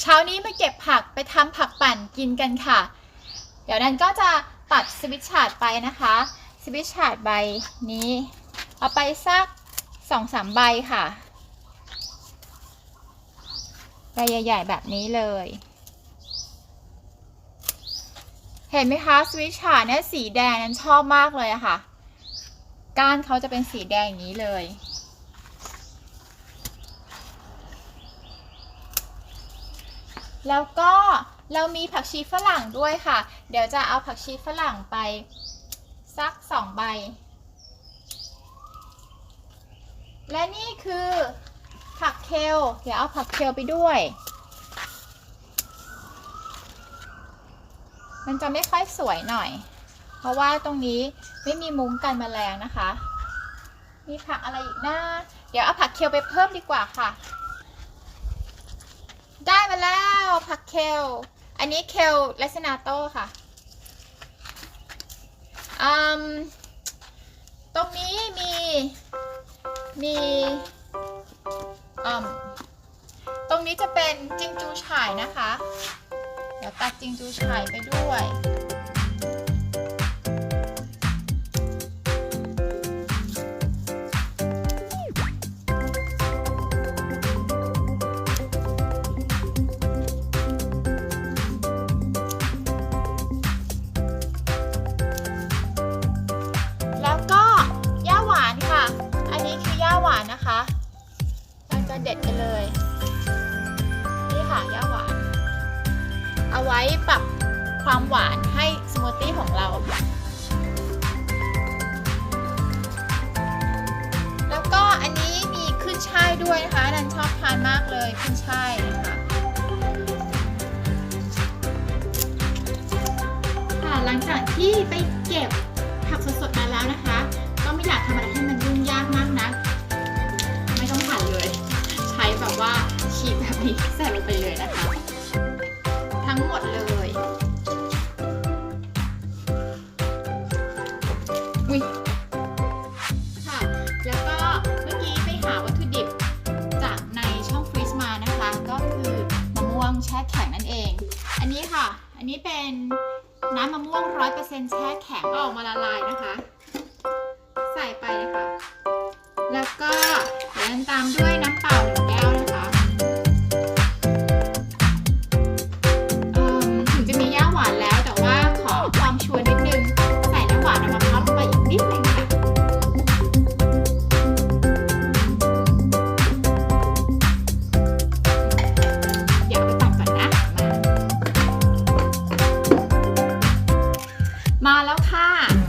เช้านี้มาเก็บผักไปทำผักปั่นกินกันค่ะ เดี๋ยวนั้นก็จะตัดสวิตชาร์ดไปนะคะสวิตชาร์ดใบนี้ เอาไปสักสองสามใบค่ะใบใหญ่ ๆ แบบนี้เลย เห็นไหมคะสวิตชาร์ดเนี่ยสีแดงนั้นชอบมากเลยอะค่ะ ก้านเขาจะเป็นสีแดงอย่างนี้เลย แล้วก็เรามีผักชีฝรั่งด้วยค่ะ เดี๋ยวจะเอาผักชีฝรั่งไปสักสองใบ และนี่คือผักเคลเดี๋ยวเอาผักเคลไปด้วย มันจะไม่ค่อยสวยหน่อย เพราะว่าตรงนี้ไม่มีมุ้งกันแมลงนะคะ มีผักอะไรอีกนะเดี๋ยวเอาผักเคลไปเพิ่มดีกว่าค่ะ ผักเคล อันนี้เคลเลสนาโต้ค่ะตรงนี้มีมีตรงนี้จะเป็นจิงจูฉ่ายนะคะ เดี๋ยวตัดจิงจูฉ่ายไปด้วย ค่ะย่าหวาน เอาไว้ปรับความหวานให้สมูทตี้ของเราแล้วก็อันนี้มีขึ้นช่ายด้วยนะคะนันชอบทานมากเลยขึ้นช่ายนะคะค่ะหลังจากที่ไปเก็บผักสดๆมาแล้วนะคะ ก็ไม่อยากทำอะไรให้มันยุ่งยากมากนะ ไม่ต้องหั่นเลย ใช้แบบว่า ฉีกแบบนี้ใส่ลงไปเลยนะคะ ทั้งหมดเลยอุ้ยค่ะ แล้วก็เมื่อกี้ไปหาวัตถุดิบจากในช่องฟรีซมานะคะ ก็คือมะม่วงแช่แข็งนั่นเอง อันนี้ค่ะ อันนี้เป็นน้ำมะม่วงร้อยเปอร์เซ็นต์แช่แข็งก็ออกมาละลายนะคะ ใส่ไปนะคะแล้วก็เดี๋ยวตามด้วย มาแล้วค่ะ